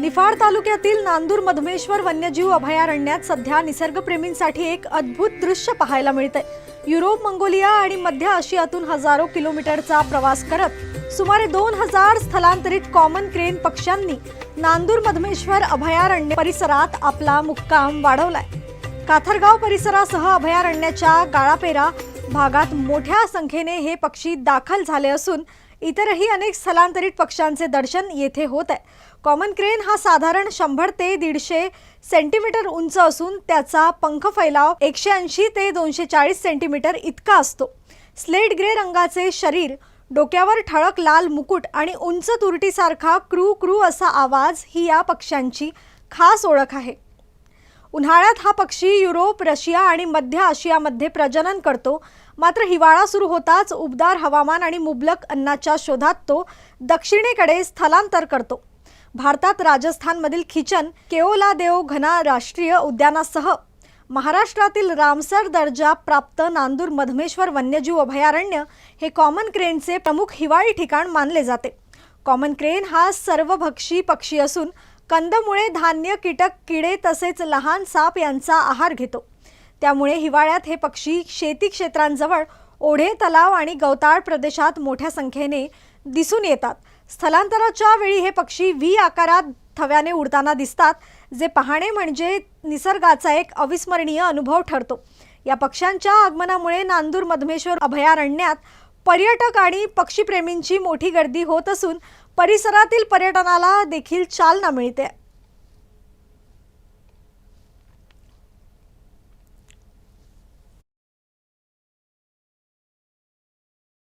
निफाड तालुक्यातील नांदूर मधमेश्वर वन्यजीव अभयारण्यात सध्या निसर्गप्रेमींसाठी एक अद्भुत दृश्य पाहायला मिळतंय. युरोप मंगोलिया आणि मध्य आशियातून हजारो किलोमीटरचा प्रवास करत सुमारे दोन हजार स्थलांतरित कॉमन क्रेन पक्ष्यांनी नांदूर मधमेश्वर अभयारण्य परिसरात आपला मुक्काम वाढवलाय. काथरगाव परिसरासह अभयारण्याच्या गाळापेरा भागात मोठ्या संख्येने हे पक्षी दाखल झाले असून इतरही अनेक स्थलांतरित पक्ष्यांचे दर्शन येथे होत आहे. कॉमन क्रेन हा साधारण शंभर ते दीडशे सेंटीमीटर उंच असून त्याचा पंख फैलाव एकशे ऐंशी ते दोनशे चाळीस सेंटीमीटर इतका असतो. स्लेट ग्रे रंगाचे शरीर डोक्यावर ठळक लाल मुकुट आणि उंच तुरटीसारखा क्रू क्रू असा आवाज ही या पक्ष्यांची खास ओळख आहे. उन्हाळ्यात हा पक्षी युरोप रशिया आणि मध्य आशियामध्ये प्रजनन करतो. मात्र हिवाळा सुरू होताच उबदार हवामान आणि मुबलक अन्नाच्या शोधात तो दक्षिणेकडे स्थलांतर करतो. भारतात राजस्थानमधील खिचन केओला देव घना राष्ट्रीय उद्यानासह महाराष्ट्रातील रामसर दर्जा प्राप्त नांदूर मधमेश्वर वन्यजीव अभयारण्य हे कॉमन क्रेनचे प्रमुख हिवाळी ठिकाण मानले जाते. कॉमन क्रेन हा सर्वभक्षी पक्षी असून कंदमुळे धान्य कीटक किडे तसेच लहान साप यांचा आहार घेतो. त्यामुळे हिवाळ्यात हे पक्षी शेती क्षेत्रांजवळ ओढे तलाव आणि गवताळ प्रदेशात मोठ्या संख्येने दिसून येतात. स्थलांतराच्या वेळी हे पक्षी व्ही आकारात थव्याने उडताना दिसतात जे पाहणे म्हणजे निसर्गाचा एक अविस्मरणीय अनुभव ठरतो. या पक्ष्यांच्या आगमनामुळे नांदूर मधमेश्वर अभयारण्यात पर्यटक आणि पक्षीप्रेमींची मोठी गर्दी होत असून परिसरातील पर्यटनाला देखील चालना मिळते.